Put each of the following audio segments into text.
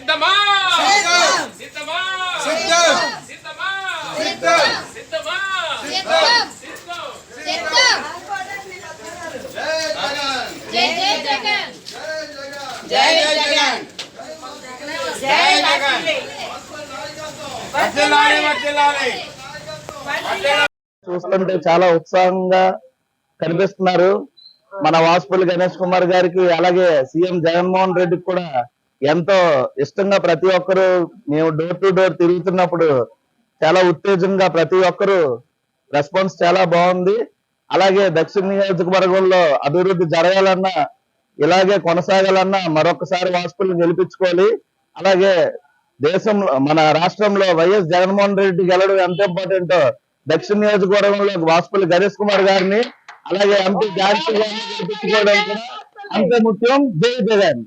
సిద్ధమా సిద్ధమా సిద్ధం. సిద్ధమా సిద్ధం. సిద్ధమా సిద్ధం. సిద్ధం సిద్ధం. జై జగన్ జై జగన్ జై జగన్ జై జగన్ చూస్తుంటే చాలా ఉత్సాహంగా కనిపిస్తున్నారు మన వాసుపల్లి గణేష్ కుమార్ గారికి అలాగే సీఎం జగన్మోహన్ రెడ్డికి కూడా ఎంతో ఇష్టంగా ప్రతి ఒక్కరు మేము డోర్ టు డోర్ తిరుగుతున్నప్పుడు చాలా ఉత్తేజంగా ప్రతి ఒక్కరు రెస్పాన్స్ చాలా బాగుంది. అలాగే దక్షిణ నియోజకవర్గంలో అభివృద్ధి జరగాలన్నా ఇలాగే కొనసాగాలన్నా మరొకసారి వాసుకులు గెలిపించుకోవాలి. అలాగే దేశంలో మన రాష్ట్రంలో వైఎస్ జగన్మోహన్ రెడ్డి గెలవడం ఎంత ఇంపార్టెంటో దక్షిణ నియోజకవర్గంలో వాసుపల్లి గణేష్ కుమార్ గారిని అలాగే ఎంపీ ఝాన్సీ గారిని గెలిపించుకోవడం కూడా అంతే ముఖ్యం జై జగన్.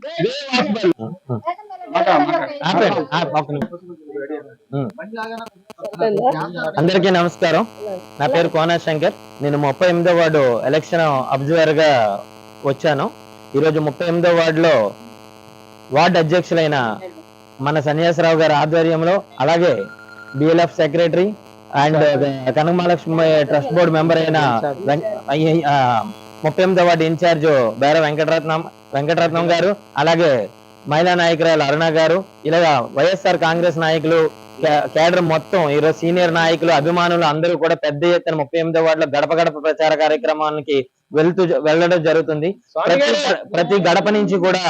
అందరికీ నమస్కారం. నా పేరు కోనా శంకర్. నేను ముప్పై ఎనిమిదో వార్డు ఎలక్షన్ అబ్జర్వర్గా వచ్చాను. ఈరోజు ముప్పై ఎనిమిదో వార్డులో వార్డు అధ్యక్షులైన మన సన్యాసరావు గారి ఆధ్వర్యంలో అలాగే BLF secretary and Kanakamahalakshmi trust board member అయిన ముప్పై ఎనిమిదో వార్డు ఇన్ఛార్జ్ బేర వెంకటరత్నం వెంకటరత్నం గారు అలాగే మహిళా నాయకురాలు అరుణ గారు ఇలాగా వైఎస్ఆర్ కాంగ్రెస్ నాయకులు కేడర్ మొత్తం ఈరోజు సీనియర్ నాయకులు అభిమానులు అందరూ కూడా పెద్ద ఎత్తున ముప్పై ఎనిమిదో వార్డులో గడప గడప ప్రచార కార్యక్రమానికి వెళ్తూ వెళ్ళడం జరుగుతుంది. ప్రతి ప్రతి గడప నుంచి కూడా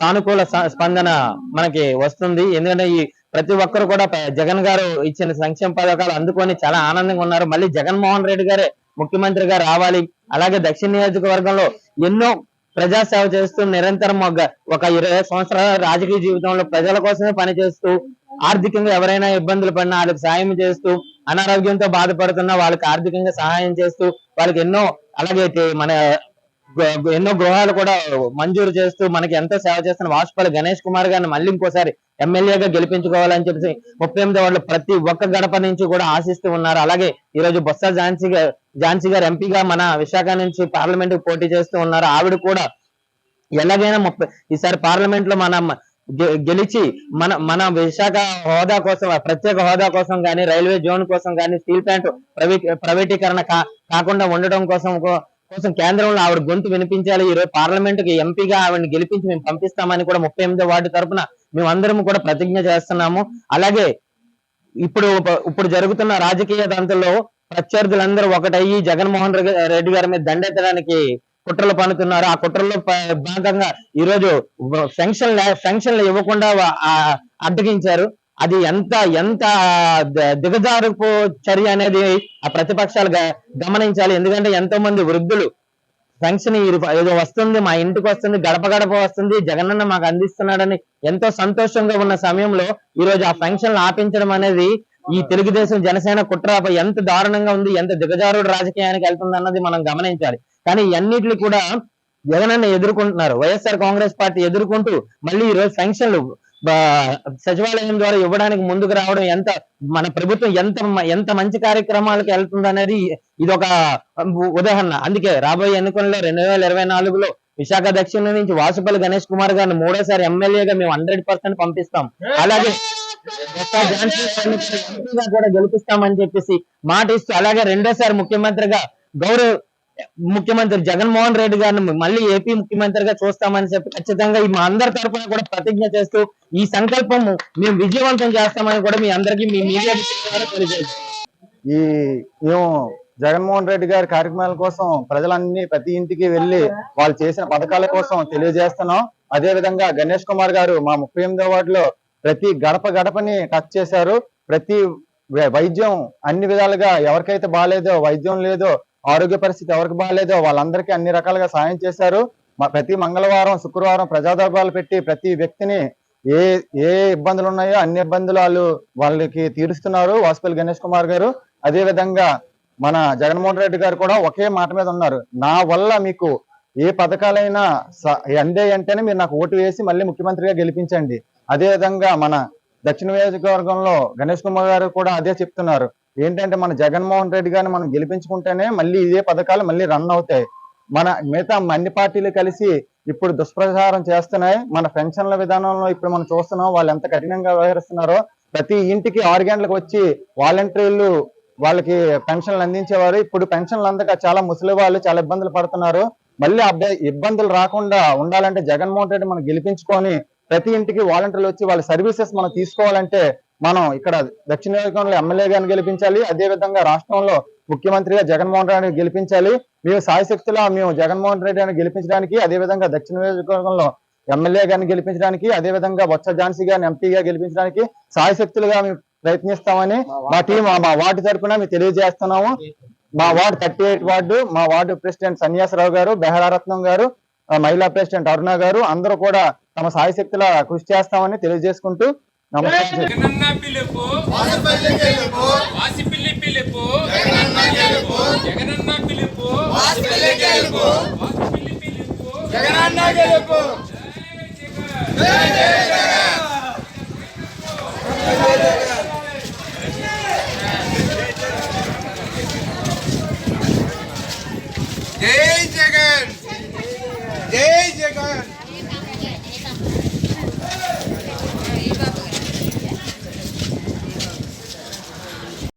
సానుకూల స్పందన మనకి వస్తుంది. ఎందుకంటే ఈ ప్రతి ఒక్కరు కూడా జగన్ గారు ఇచ్చిన సంక్షేమ పథకాలు అందుకొని చాలా ఆనందంగా ఉన్నారు. మళ్ళీ జగన్మోహన్ రెడ్డి గారే ముఖ్యమంత్రిగా రావాలి. అలాగే దక్షిణ నియోజకవర్గంలో ఎన్నో ప్రజాసేవ చేస్తూ నిరంతరం ఒక ఒక ఇరవై సంవత్సరాల రాజకీయ జీవితంలో ప్రజల కోసమే పనిచేస్తూ ఆర్థికంగా ఎవరైనా ఇబ్బందులు పడినా వాళ్ళకి సాయం చేస్తూ అనారోగ్యంతో బాధపడుతున్నా వాళ్ళకి ఆర్థికంగా సహాయం చేస్తూ వాళ్ళకి ఎన్నో అలాగే మన ఎన్నో గృహాలు కూడా మంజూరు చేస్తూ మనకి ఎంతో సేవ చేస్తున్న వాసుపల్లి గణేష్ కుమార్ గారిని మళ్ళీ ఇంకోసారి ఎమ్మెల్యేగా గెలిపించుకోవాలని చెప్పేసి ముప్పై ఎనిమిది వాళ్ళు ప్రతి ఒక్క గడప నుంచి కూడా ఆశిస్తూ ఉన్నారు. అలాగే ఈ రోజు బొత్స ఝాన్సీ గారు ఝాన్సీ గారు ఎంపీగా మన విశాఖ నుంచి పార్లమెంట్ పోటీ చేస్తూ ఉన్నారు. ఆవిడ కూడా ఎలాగైనా ముప్పై ఈసారి పార్లమెంట్లో మన గె- గెలిచి మన మన విశాఖ హోదా కోసం ప్రత్యేక హోదా కోసం కానీ రైల్వే జోన్ కోసం కానీ స్టీల్ ప్లాంట్ ప్రైవేట్ ప్రైవేటీకరణ కా- కాకుండా ఉండడం కోసం కోసం కేంద్రంలో ఆవిడ గొంతు వినిపించాలి. ఈ రోజు పార్లమెంట్కి ఎంపీగా ఆవిడని గెలిపించి మేము పంపిస్తామని కూడా ముప్పై ఎనిమిదో వార్డు తరఫున మేమందరం కూడా ప్రతిజ్ఞ చేస్తున్నాము. అలాగే ఇప్పుడు ఇప్పుడు జరుగుతున్న రాజకీయ దంతల్లో ప్రత్యర్థులందరూ ఒకటయ్యి జగన్మోహన్ రెడ్డి రెడ్డి గారి మీద దండెత్తడానికి కుట్రలు పన్నుతున్నారు. ఆ కుట్రలో భాగంగా ఈ రోజు శాంక్షన్లు ఇవ్వకుండా అడ్డగించారు. అది ఎంత ఎంత దిగజారుపు చర్య అనేది ఆ ప్రతిపక్షాలు గ- గమనించాలి. ఎందుకంటే ఎంతో మంది వృద్ధులు పెన్షన్ ఈ- ఏదో వస్తుంది మా ఇంటికి వస్తుంది గడప గడప వస్తుంది జగనన్న మాకు అందిస్తున్నాడని ఎంతో సంతోషంగా ఉన్న సమయంలో ఈ రోజు ఆ పెన్షన్లు ఆపించడం అనేది ఈ తెలుగుదేశం జనసేన కుట్ర ఎంత దారుణంగా ఉంది ఎంత దిగజారుడు రాజకీయానికి వెళ్తుంది అన్నది మనం గమనించాలి. కానీ ఇవన్నిటిని కూడా జగనన్న ఎదుర్కొంటున్నారు. వైఎస్ఆర్ కాంగ్రెస్ పార్టీ ఎదుర్కొంటూ మళ్ళీ ఈ రోజు పెన్షన్లు సచివాలయం ద్వారా ఇవ్వడానికి ముందుకు రావడం ఎంత మన ప్రభుత్వం ఎంత ఎంత మంచి కార్యక్రమాలకు వెళ్తుంది అనేది ఇది ఒక ఉదాహరణ. అందుకే రాబోయే ఎన్నికల్లో రెండు వేల ఇరవై నాలుగులో విశాఖ దక్షిణ నుంచి వాసుపల్లి గణేష్ కుమార్ గారిని మూడోసారి ఎమ్మెల్యేగా మేము హండ్రెడ్ పర్సెంట్ పంపిస్తాం. అలాగే కూడా కూడా గెలిపిస్తామని చెప్పేసి మాట ఇస్తూ అలాగే రెండోసారి ముఖ్యమంత్రిగా గౌరవ ముఖ్యమంత్రి జగన్మోహన్ రెడ్డి గారిని మళ్ళీ ఏపీ ముఖ్యమంత్రిగా చూస్తామని చెప్పి ఖచ్చితంగా మా అందరి తరఫున కూడా ప్రతిజ్ఞ చేస్తూ ఈ సంకల్పం మేము విజయవంతం చేస్తామని కూడా మీ అందరికీ మీ మీడియా ఈ మేము జగన్మోహన్ రెడ్డి గారి కార్యక్రమాల కోసం ప్రజలన్నీ ప్రతి ఇంటికి వెళ్ళి వాళ్ళు చేసిన పథకాల కోసం తెలియజేస్తున్నాం. అదే విధంగా గణేష్ కుమార్ గారు మా ముప్పై ఎనిమిదో వార్డులో ప్రతి గడప గడపని టచ్ చేశారు. ప్రతి వైద్యం అన్ని విధాలుగా ఎవరికైతే బాగాలేదో వైద్యం లేదో ఆరోగ్య పరిస్థితి ఎవరికి బాగాలేదో వాళ్ళందరికీ అన్ని రకాలుగా సాయం చేశారు. మ- ప్రతి మంగళవారం శుక్రవారం ప్రజాదర్బాలు పెట్టి ప్రతి వ్యక్తిని ఏ ఏ ఇబ్బందులు ఉన్నాయో అన్ని ఇబ్బందులు వాళ్ళు వాళ్ళకి తీరుస్తున్నారు. వాసుపల్లి గణేష్ కుమార్ గారు. అదే విధంగా మన జగన్మోహన్ రెడ్డి గారు కూడా ఒకే మాట మీద ఉన్నారు. నా వల్ల మీకు ఏ పథకాలైనా అందే అంటేనే మీరు నాకు ఓటు వేసి మళ్ళీ ముఖ్యమంత్రిగా గెలిపించండి. అదే విధంగా మన దక్షిణ నియోజకవర్గంలో గణేష్ కుమార్ గారు కూడా అదే చెప్తున్నారు. ఏంటంటే మన జగన్మోహన్ రెడ్డి గారిని మనం గెలిపించుకుంటేనే మళ్ళీ ఇదే పథకాలు మళ్ళీ రన్ అవుతాయి. మన మిగతా అన్ని పార్టీలు కలిసి ఇప్పుడు దుష్ప్రచారం చేస్తున్నాయి. మన పెన్షన్ల విధానంలో ఇప్పుడు మనం చూస్తున్నాం వాళ్ళు ఎంత కఠినంగా వ్యవహరిస్తున్నారో. ప్రతి ఇంటికి ఆరు గంటలకు వచ్చి వాలంటీర్లు వాళ్ళకి పెన్షన్లు అందించేవారు. ఇప్పుడు పెన్షన్లు అందక చాలా ముసలి వాళ్ళు చాలా ఇబ్బందులు పడుతున్నారు. మళ్ళీ అబ్బాయి ఇబ్బందులు రాకుండా ఉండాలంటే జగన్మోహన్ రెడ్డి మనం గెలిపించుకొని ప్రతి ఇంటికి వాలంటీర్లు వచ్చి వాళ్ళ సర్వీసెస్ మనం తీసుకోవాలంటే మనం ఇక్కడ దక్షిణ నియోజకవర్గంలో ఎమ్మెల్యే గారిని గెలిపించాలి. అదే విధంగా రాష్ట్రంలో ముఖ్యమంత్రిగా జగన్మోహన్ రెడ్డిని గెలిపించాలి. మేము సాయశక్తిలో మేము జగన్మోహన్ రెడ్డి గారిని గెలిపించడానికి అదే విధంగా దక్షిణ నియోజకవర్గంలో ఎమ్మెల్యే గారిని గెలిపించడానికి అదే విధంగా బొత్స ఝాన్సీ గారిని ఎంపీగా గెలిపించడానికి సాయశక్తులుగా మేము ప్రయత్నిస్తామని మా టీం మా వార్డు తరపున మేము తెలియజేస్తున్నాము. మా వార్డు థర్టీ ఎయిట్ వార్డు మా వార్డు ప్రెసిడెంట్ సన్యాసరావు గారు బెహరారత్నం గారు మహిళా ప్రెసిడెంట్ అరుణ గారు అందరూ కూడా తమ సాయశక్తుల కృషి చేస్తామని తెలియజేసుకుంటూ నమస్కారం జగనన్న పిలుపు. వాసపల్లి గెలుపు. వాసిపిల్లి పిలుపు. జగనన్న గెలుపు. జగనన్న పిలుపు. వాసపల్లి గెలుపు. వాసిపిల్లి పిలుపు. జగనన్న గెలుపు. జై జై జగన్. జై జగన్.